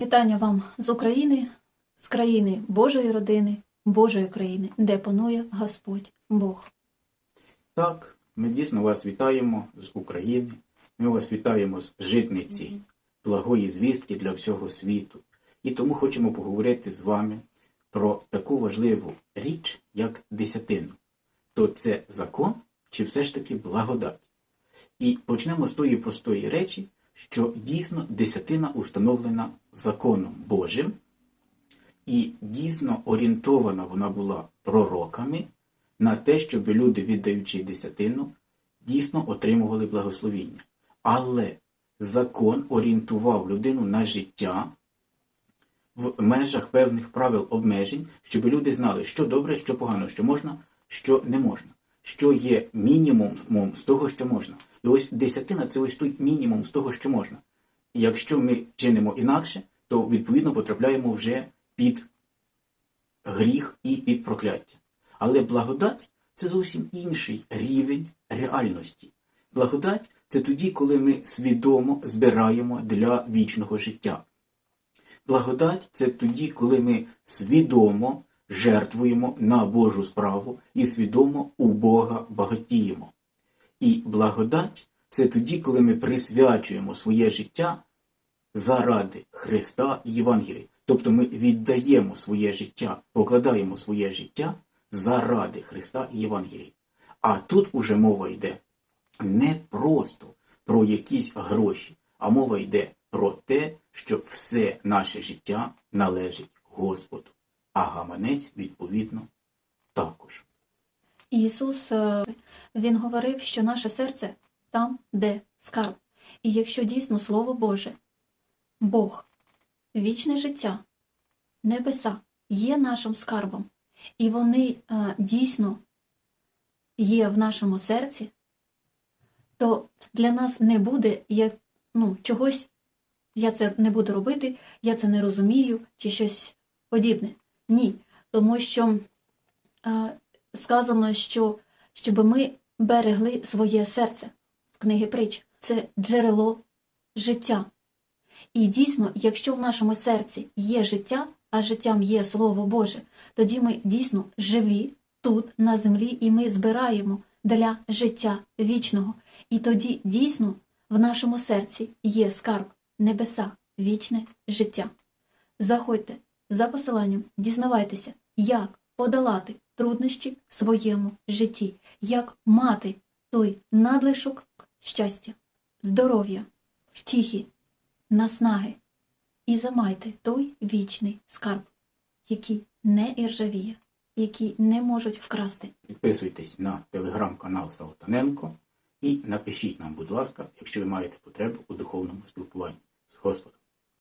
Вітання вам з України, з країни Божої родини, Божої країни, де панує Господь Бог. Так, ми дійсно вас вітаємо з України. Ми вас вітаємо з житниці благої звістки для всього світу. І тому хочемо поговорити з вами про таку важливу річ, як десятину. То це закон чи все ж таки благодать? І почнемо з тої простої речі, що дійсно десятина установлена законом Божим, і дійсно орієнтована вона була пророками на те, щоб люди, віддаючи десятину, дійсно отримували благословіння. Але закон орієнтував людину на життя в межах певних правил обмежень, щоб люди знали, що добре, що погано, що можна, що не можна, що є мінімумом з того, що можна. І ось десятина це ось той мінімум з того, що можна. І якщо ми чинимо інакше, то відповідно потрапляємо вже під гріх і під прокляття. Але благодать це зовсім інший рівень реальності. Благодать це тоді, коли ми свідомо збираємо для вічного життя. Благодать це тоді, коли ми свідомо жертвуємо на Божу справу і свідомо у Бога багатіємо. І благодать це тоді, коли ми присвячуємо своє життя заради Христа і Євангелія. Тобто ми віддаємо своє життя, покладаємо своє життя заради Христа і Євангелія. А тут уже мова йде не просто про якісь гроші, а мова йде про те, що все наше життя належить Господу, а гаманець, відповідно, також. Ісус е, Він говорив, що наше серце там, де скарб. І якщо дійсно Слово Боже, Бог, вічне життя, небеса є нашим скарбом, і вони е, дійсно є в нашому серці, то для нас не буде як ну, чогось, я це не буду робити, я це не розумію, чи щось подібне. Ні. Тому що е, сказано, що щоб ми берегли своє серце в книги притч. Це джерело життя. І дійсно, якщо в нашому серці є життя, а життям є Слово Боже, тоді ми дійсно живі тут, на землі, і ми збираємо для життя вічного. І тоді дійсно в нашому серці є скарб, небеса, вічне життя. Заходьте за посиланням, дізнавайтеся, як подолати труднощі в своєму житті, як мати той надлишок щастя, здоров'я, втіхи, наснаги, і замайте той вічний скарб, який не іржавіє, який не можуть вкрасти. Підписуйтесь на телеграм-канал Салтаненко і напишіть нам, будь ласка, якщо ви маєте потребу у духовному спілкуванні з Господом.